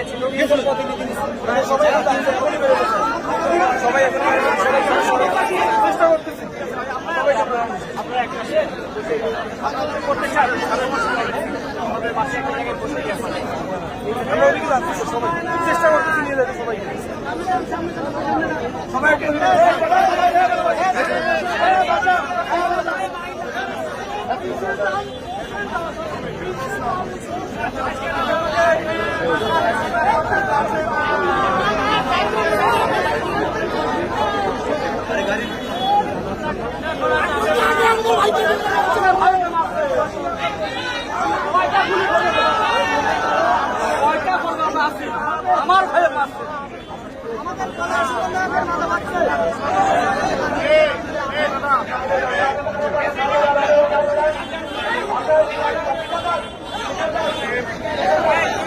Sir. সবাই চেষ্টা করতেছি আপনারা আপনারা করতে চান আমাদের পাশে একটা জায়গায় বসে সবাই। সবাই একটু আমার ভাইয়ের মাছ আমাদের